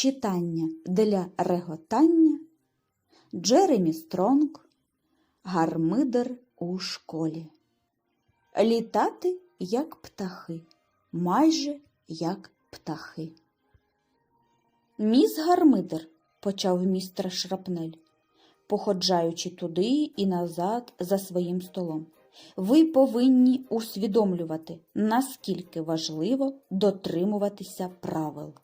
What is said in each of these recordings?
Читання для реготання Джеремі Стронг Гармидер у школі. Літати, як птахи, майже як птахи. Міс Гармидер, почав містер Шрапнель, походжаючи туди і назад за своїм столом. Ви повинні усвідомлювати, наскільки важливо дотримуватися правил.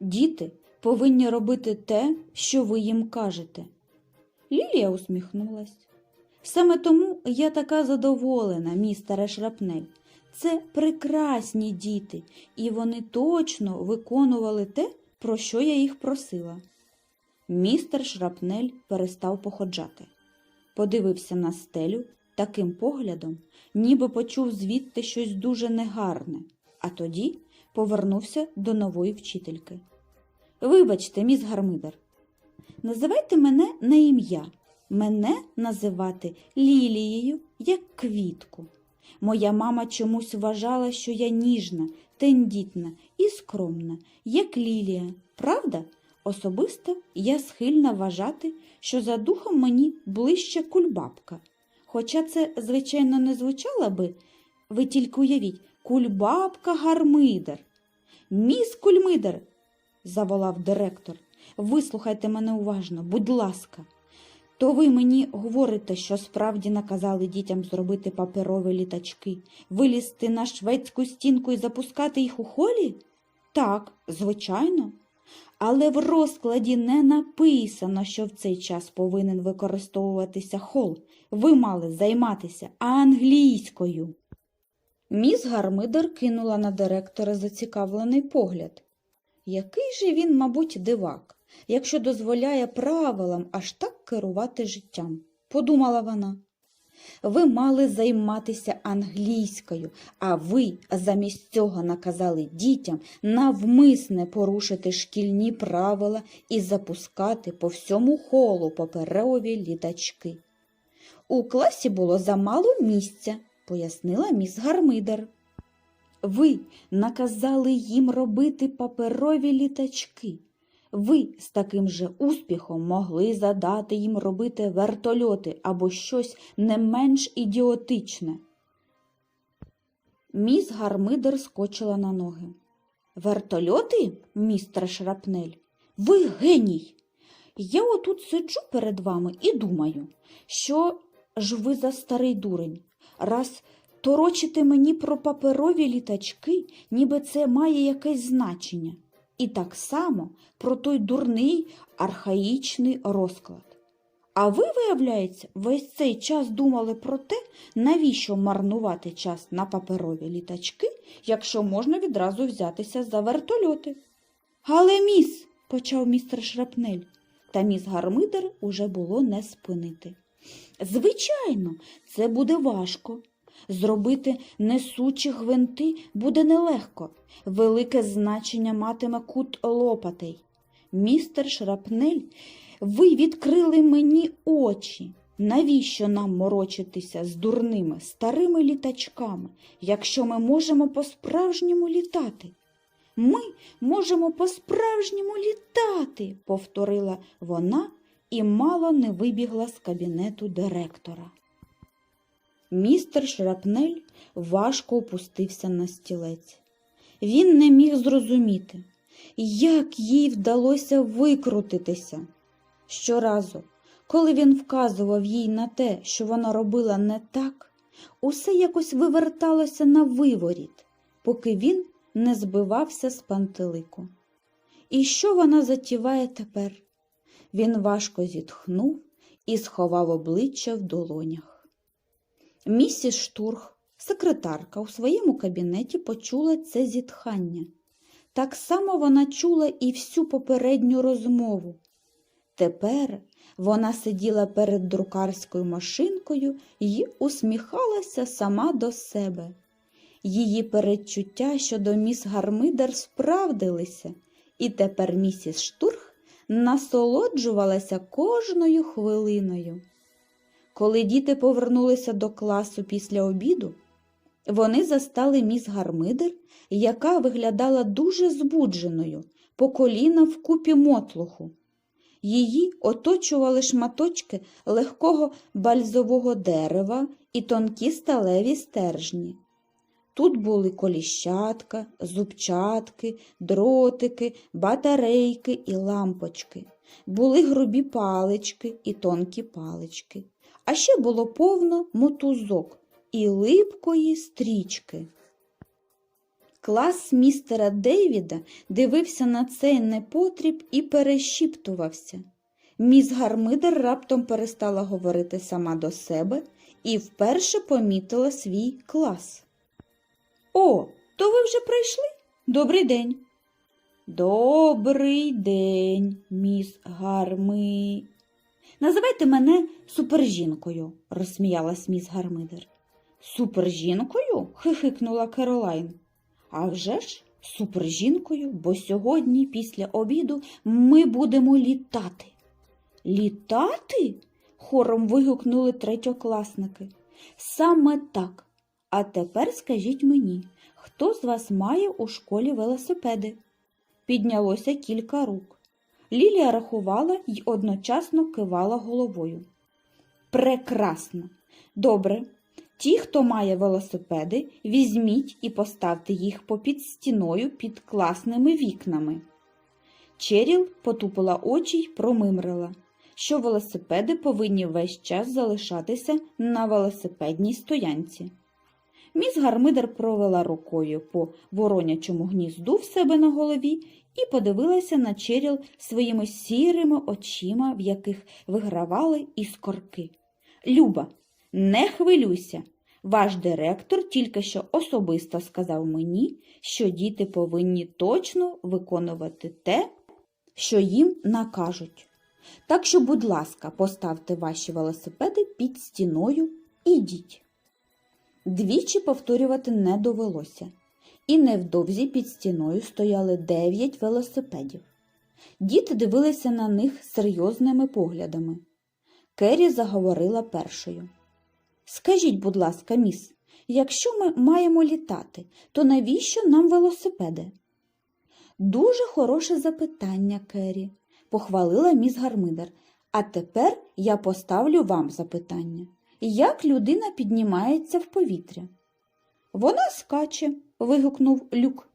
Діти повинні робити те, що ви їм кажете. Лілія усміхнулась. Саме тому я така задоволена, містере Шрапнель. Це прекрасні діти, і вони точно виконували те, про що я їх просила. Містер Шрапнель перестав походжати, подивився на стелю таким поглядом, ніби почув звідти щось дуже негарне, а тоді повернувся до нової вчительки. Вибачте, міс Гармидер, називайте мене на ім'я. Мене називати Лілією як квітку. Моя мама чомусь вважала, що я ніжна, тендітна і скромна, як Лілія. Правда? Особисто я схильна вважати, що за духом мені ближче кульбабка. Хоча це, звичайно, не звучало би, ви тільки уявіть, кульбабка Гармидер. Міс Кульмидер, заволав директор, вислухайте мене уважно, будь ласка. То ви мені говорите, що справді наказали дітям зробити паперові літачки, вилізти на шведську стінку і запускати їх у холі? Так, звичайно. Але в розкладі не написано, що в цей час повинен використовуватися хол. Ви мали займатися англійською. Міс Гармидер кинула на директора зацікавлений погляд. Який же він, мабуть, дивак, якщо дозволяє правилам аж так керувати життям, подумала вона. Ви мали займатися англійською, а ви замість цього наказали дітям навмисне порушити шкільні правила і запускати по всьому холу паперові літачки. У класі було замало місця, пояснила міс Гармидер. Ви наказали їм робити паперові літачки. Ви з таким же успіхом могли задати їм робити вертольоти або щось не менш ідіотичне. Міс Гармидер скочила на ноги. Вертольоти, містер Шрапнель? Ви геній. Я отут сиджу перед вами і думаю, що ж ви за старий дурень, раз торочите мені про паперові літачки, ніби це має якесь значення. І так само про той дурний архаїчний розклад. А ви, виявляється, весь цей час думали про те, навіщо марнувати час на паперові літачки, якщо можна відразу взятися за вертольоти. Але міс, почав містер Шрапнель, та міс Гармидер уже було не спинити. Звичайно, це буде важко. Зробити несучі гвинти буде нелегко. Велике значення матиме кут лопатей. Містер Шрапнель, ви відкрили мені очі. Навіщо нам морочитися з дурними старими літачками, якщо ми можемо по-справжньому літати? Ми можемо по-справжньому літати, повторила вона і мало не вибігла з кабінету директора. Містер Шрапнель важко опустився на стілець. Він не міг зрозуміти, як їй вдалося викрутитися. Щоразу, коли він вказував їй на те, що вона робила не так, усе якось виверталося на виворіт, поки він не збивався з пантелику. І що вона затіває тепер? Він важко зітхнув і сховав обличчя в долонях. Місіс Штурх, секретарка, у своєму кабінеті почула це зітхання. Так само вона чула і всю попередню розмову. Тепер вона сиділа перед друкарською машинкою і усміхалася сама до себе. Її передчуття щодо міс Гармидер справдилися, і тепер місіс Штурх насолоджувалася кожною хвилиною. Коли діти повернулися до класу після обіду, вони застали міс Гармидер, яка виглядала дуже збудженою, по коліна в купі мотлуху. Її оточували шматочки легкого бальзового дерева і тонкі сталеві стержні. Тут були коліщатка, зубчатки, дротики, батарейки і лампочки. Були грубі палички і тонкі палички. А ще було повно мотузок і липкої стрічки. Клас містера Дейвіда дивився на цей непотріб і перешіптувався. Міс Гармидер раптом перестала говорити сама до себе і вперше помітила свій клас. О, то ви вже прийшли? Добрий день. Добрий день, міс Гарми. Називайте мене супержінкою, розсміялась міс Гармидер. Супержінкою? хихикнула Керолайн. А вже ж супержінкою, бо сьогодні, після обіду, ми будемо літати. Літати? хором вигукнули третьокласники. Саме так. А тепер скажіть мені, хто з вас має у школі велосипеди? Піднялося кілька рук. Лілія рахувала й одночасно кивала головою. Прекрасно. Добре. Ті, хто має велосипеди, візьміть і поставте їх попід стіною під класними вікнами. Черіл потупила очі й промимрила, що велосипеди повинні весь час залишатися на велосипедній стоянці. Міс Гармидер провела рукою по воронячому гнізду в себе на голові і подивилася на Черіл своїми сірими очима, в яких вигравали іскорки. Люба, не хвилюйся. Ваш директор тільки що особисто сказав мені, що діти повинні точно виконувати те, що їм накажуть. Так що, будь ласка, поставте ваші велосипеди під стіною і йдіть. Двічі повторювати не довелося, і невдовзі під стіною стояли дев'ять велосипедів. Діти дивилися на них серйозними поглядами. Керрі заговорила першою. Скажіть, будь ласка, міс, якщо ми маємо літати, то навіщо нам велосипеди? Дуже хороше запитання, Керрі, похвалила міс Гармидер. А тепер я поставлю вам запитання. Як людина піднімається в повітря? Вона скаче, вигукнув люк.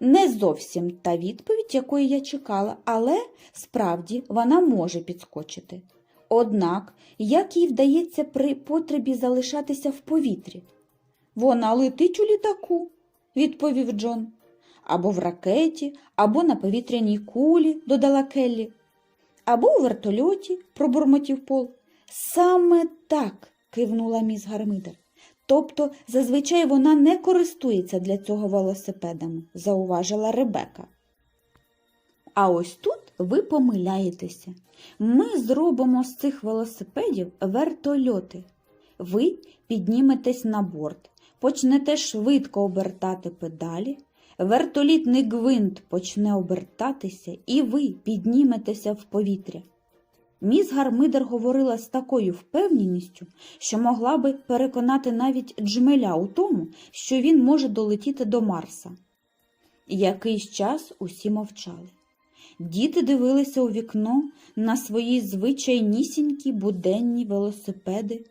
Не зовсім та відповідь, якої я чекала, але справді вона може підскочити. Однак, як їй вдається при потребі залишатися в повітрі? Вона летить у літаку, відповів Джон. Або в ракеті, або на повітряній кулі, додала Келлі, або у вертольоті, пробурмотів Пол. Саме так, кивнула міс Гармидер. Тобто, зазвичай вона не користується для цього велосипедами, зауважила Ребека. А ось тут ви помиляєтеся. Ми зробимо з цих велосипедів вертольоти. Ви підніметесь на борт, почнете швидко обертати педалі, вертолітний гвинт почне обертатися, і ви підніметеся в повітря. Міс Гармидер говорила з такою впевненістю, що могла би переконати навіть джмеля у тому, що він може долетіти до Марса. Якийсь час усі мовчали. Діти дивилися у вікно на свої звичайнісінькі буденні велосипеди,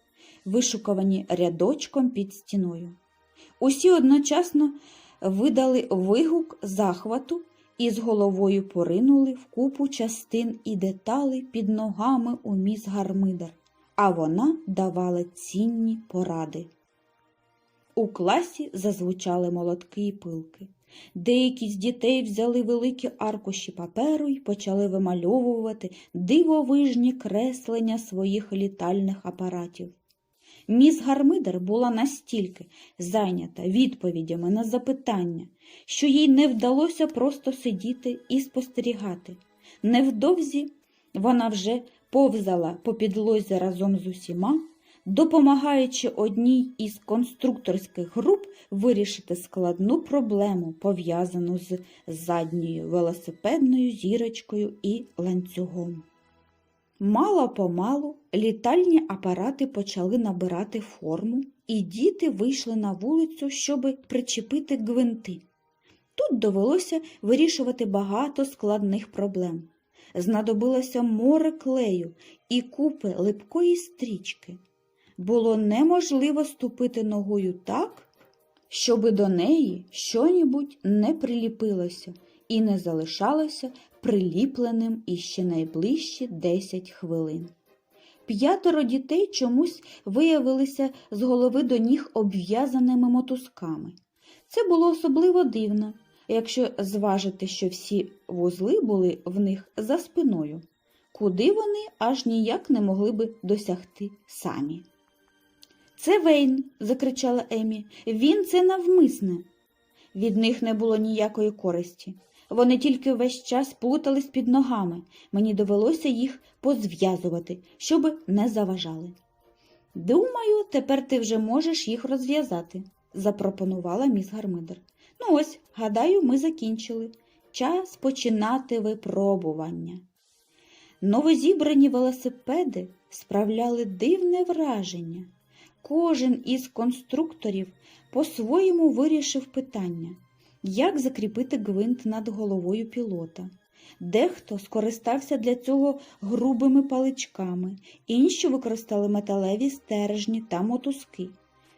вишукувані рядочком під стіною. Усі одночасно видали вигук захвату і з головою поринули в купу частин і деталей під ногами у міс Гармидер, а вона давала цінні поради. У класі зазвучали молотки і пилки. Деякі з дітей взяли великі аркуші паперу і почали вимальовувати дивовижні креслення своїх літальних апаратів. Міс Гармидер була настільки зайнята відповідями на запитання, що їй не вдалося просто сидіти і спостерігати. Невдовзі вона вже повзала по підлозі разом з усіма, допомагаючи одній із конструкторських груп вирішити складну проблему, пов'язану з задньою велосипедною зірочкою і ланцюгом. Мало помалу літальні апарати почали набирати форму, і діти вийшли на вулицю, щоби причепити гвинти. Тут довелося вирішувати багато складних проблем. Знадобилося море клею і купи липкої стрічки. Було неможливо ступити ногою так, щоби до неї щонібудь не приліпилося і не залишалося приліпленим іще найближчі 10 хвилин. П'ятеро дітей чомусь виявилися з голови до ніг обв'язаними мотузками. Це було особливо дивно, якщо зважити, що всі вузли були в них за спиною, куди вони аж ніяк не могли би досягти самі. Це Вейн, закричала Емі. Він це навмисне. Від них не було ніякої користі. Вони тільки весь час плутались під ногами. Мені довелося їх позв'язувати, щоб не заважали. Думаю, тепер ти вже можеш їх розв'язати, запропонувала міс Гармидер. Ну ось, гадаю, ми закінчили. Час починати випробування. Новозібрані велосипеди справляли дивне враження. Кожен із конструкторів по-своєму вирішив питання, як закріпити гвинт над головою пілота. Дехто скористався для цього грубими паличками, інші використали металеві стержні та мотузки.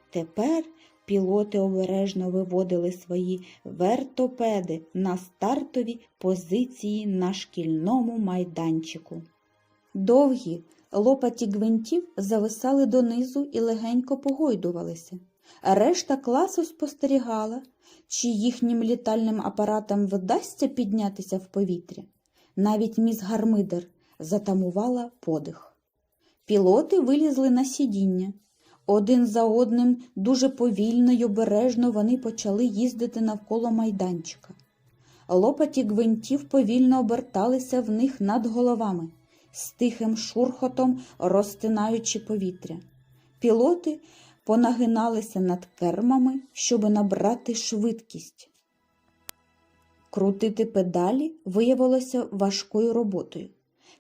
Тепер пілоти обережно виводили свої вертопеди на стартові позиції на шкільному майданчику. Довгі лопаті гвинтів зависали донизу і легенько погойдувалися. Решта класу спостерігала, чи їхнім літальним апаратам вдасться піднятися в повітря. Навіть міс Гармидер затамувала подих. Пілоти вилізли на сидіння. Один за одним дуже повільно й обережно вони почали їздити навколо майданчика. Лопаті гвинтів повільно оберталися в них над головами, з тихим шурхотом розтинаючи повітря. Пілоти понагиналися над кермами, щоб набрати швидкість. Крутити педалі виявилося важкою роботою.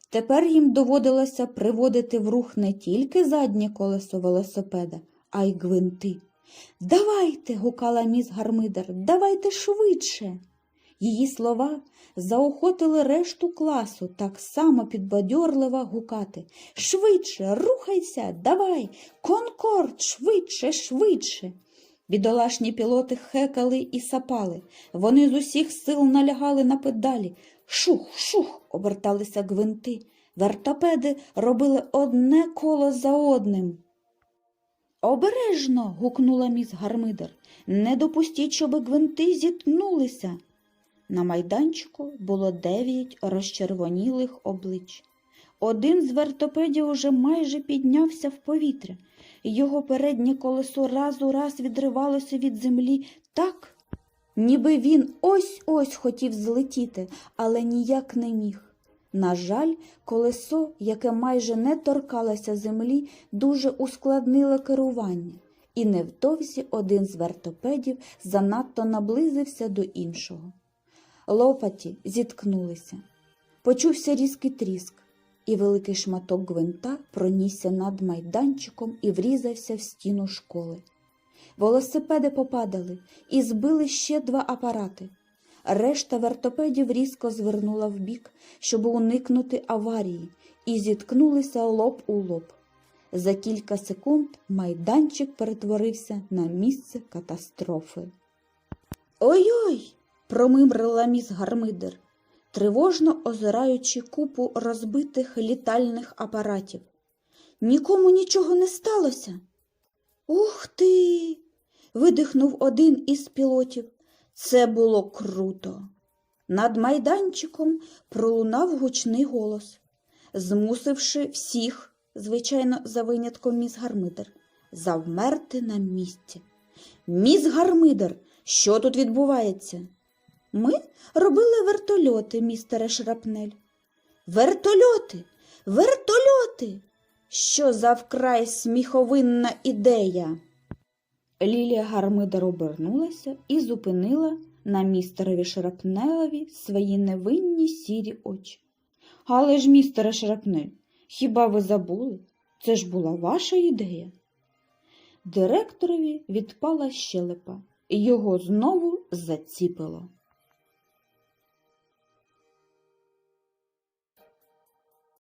Тепер їм доводилося приводити в рух не тільки заднє колесо велосипеда, а й гвинти. Давайте, гукала міс Гармидер, давайте швидше. Її слова заохотили решту класу так само підбадьорливо гукати. Швидше, рухайся, давай, конкорд, швидше, швидше. Бідолашні пілоти хекали і сапали. Вони з усіх сил налягали на педалі. Шух, шух, оберталися гвинти. Вертопеди робили одне коло за одним. Обережно. гукнула міс Гармидер. Не допустіть, щоб гвинти зіткнулися. На майданчику було дев'ять розчервонілих облич. Один з вертопедів уже майже піднявся в повітря. Його переднє колесо раз у раз відривалося від землі так, ніби він ось-ось хотів злетіти, але ніяк не міг. На жаль, колесо, яке майже не торкалося землі, дуже ускладнило керування, і невдовзі один з вертопедів занадто наблизився до іншого. Лопаті зіткнулися. Почувся різкий тріск, і великий шматок гвинта пронісся над майданчиком і врізався в стіну школи. Велосипеди попадали і збили ще два апарати. Решта вертопедів різко звернула вбік, щоб уникнути аварії, і зіткнулися лоб у лоб. За кілька секунд майданчик перетворився на місце катастрофи. Ой-ой! Промимрила міс Гармидер, тривожно озираючи купу розбитих літальних апаратів. Нікому нічого не сталося. Ух ти. видихнув один із пілотів. Це було круто. Над майданчиком пролунав гучний голос, змусивши всіх, звичайно, за винятком міс Гармидер, завмерти на місці. Міс Гармидер, що тут відбувається? Ми робили вертольоти, містере Шрапнель. Вертольоти, вертольоти. Що за вкрай сміховинна ідея? Лілія Гармидер обернулася і зупинила на містерові Шрапнелеві свої невинні сірі очі. Але ж, містере Шрапнель, хіба ви забули? Це ж була ваша ідея. Директорові відпала щелепа, і його знову заціпило.